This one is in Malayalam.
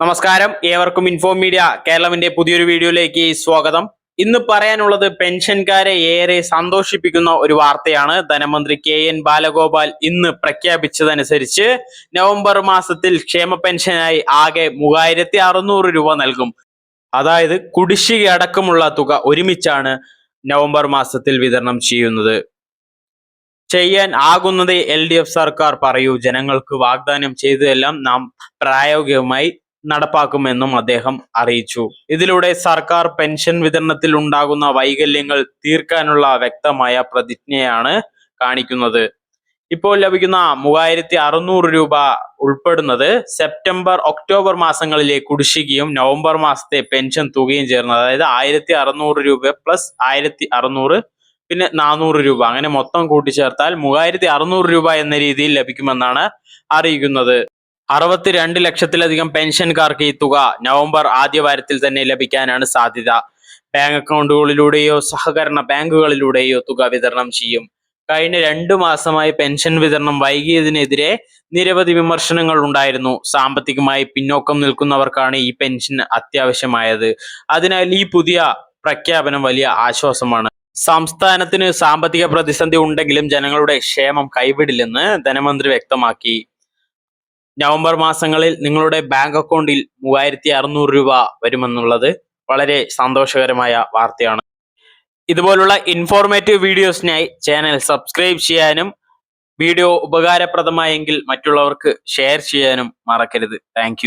നമസ്കാരം. ഏവർക്കും ഇൻഫോ മീഡിയ കേരളമിന്റെ പുതിയൊരു വീഡിയോയിലേക്ക് സ്വാഗതം. ഇന്ന് പറയാനുള്ളത് പെൻഷൻകാരെ ഏറെ സന്തോഷിപ്പിക്കുന്ന ഒരു വാർത്തയാണ്. ധനമന്ത്രി കെ എൻ ബാലഗോപാൽ ഇന്ന് പ്രഖ്യാപിച്ചതനുസരിച്ച് നവംബർ മാസത്തിൽ ക്ഷേമ പെൻഷനായി ആകെ മൂവായിരത്തി അറുന്നൂറ് രൂപ നൽകും. അതായത് കുടിശ്ശിക അടക്കമുള്ള തുക ഒരുമിച്ചാണ് നവംബർ മാസത്തിൽ വിതരണം ചെയ്യുന്നത്. ചെയ്യാൻ ആകുന്നത് എൽ ഡി എഫ് സർക്കാർ പറയൂ. ജനങ്ങൾക്ക് വാഗ്ദാനം ചെയ്തതെല്ലാം നാം പ്രായോഗികമായി നടപ്പാക്കുമെന്നും അദ്ദേഹം അറിയിച്ചു. ഇതിലൂടെ സർക്കാർ പെൻഷൻ വിതരണത്തിൽ ഉണ്ടാകുന്ന വൈകല്യങ്ങൾ തീർക്കാനുള്ള വ്യക്തമായ പ്രതിജ്ഞയാണ് കാണിക്കുന്നത്. ഇപ്പോൾ ലഭിക്കുന്ന മൂവായിരത്തി അറുന്നൂറ് രൂപ ഉൾപ്പെടുന്നത് സെപ്റ്റംബർ ഒക്ടോബർ മാസങ്ങളിലെ കുടിശ്ശികയും നവംബർ മാസത്തെ പെൻഷൻ തുകയും ചേർന്ന് അതായത് ആയിരത്തി അറുന്നൂറ് രൂപ പ്ലസ് ആയിരത്തി അറുന്നൂറ് പിന്നെ നാനൂറ് രൂപ. അങ്ങനെ മൊത്തം കൂട്ടിച്ചേർത്താൽ മൂവായിരത്തി അറുന്നൂറ് രൂപ എന്ന രീതിയിൽ ലഭിക്കുമെന്നാണ് അറിയിക്കുന്നത്. അറുപത്തിരണ്ട് ലക്ഷത്തിലധികം പെൻഷൻകാർക്ക് ഈ തുക നവംബർ ആദ്യ വാരത്തിൽ തന്നെ ലഭിക്കാനാണ് സാധ്യത. ബാങ്ക് അക്കൗണ്ടുകളിലൂടെയോ സഹകരണ ബാങ്കുകളിലൂടെയോ തുക വിതരണം ചെയ്യും. കഴിഞ്ഞ രണ്ടു മാസമായി പെൻഷൻ വിതരണം വൈകിയതിനെതിരെ നിരവധി വിമർശനങ്ങൾ ഉണ്ടായിരുന്നു. സാമ്പത്തികമായി പിന്നോക്കം നിൽക്കുന്നവർക്കാണ് ഈ പെൻഷൻ അത്യാവശ്യമായത്. അതിനാൽ ഈ പുതിയ പ്രഖ്യാപനം വലിയ ആശ്വാസമാണ്. സംസ്ഥാനത്തിന് സാമ്പത്തിക പ്രതിസന്ധി ഉണ്ടെങ്കിലും ജനങ്ങളുടെ ക്ഷേമം കൈവിടില്ലെന്ന് ധനമന്ത്രി വ്യക്തമാക്കി. നവംബർ മാസങ്ങളിൽ നിങ്ങളുടെ ബാങ്ക് അക്കൗണ്ടിൽ മൂവായിരത്തി അറുന്നൂറ് രൂപ വരുമെന്നുള്ളത് വളരെ സന്തോഷകരമായ വാർത്തയാണ്. ഇതുപോലുള്ള ഇൻഫോർമേറ്റീവ് വീഡിയോസിനായി ചാനൽ സബ്സ്ക്രൈബ് ചെയ്യാനും വീഡിയോ ഉപകാരപ്രദമായെങ്കിൽ മറ്റുള്ളവർക്ക് ഷെയർ ചെയ്യാനും മറക്കരുത്. താങ്ക്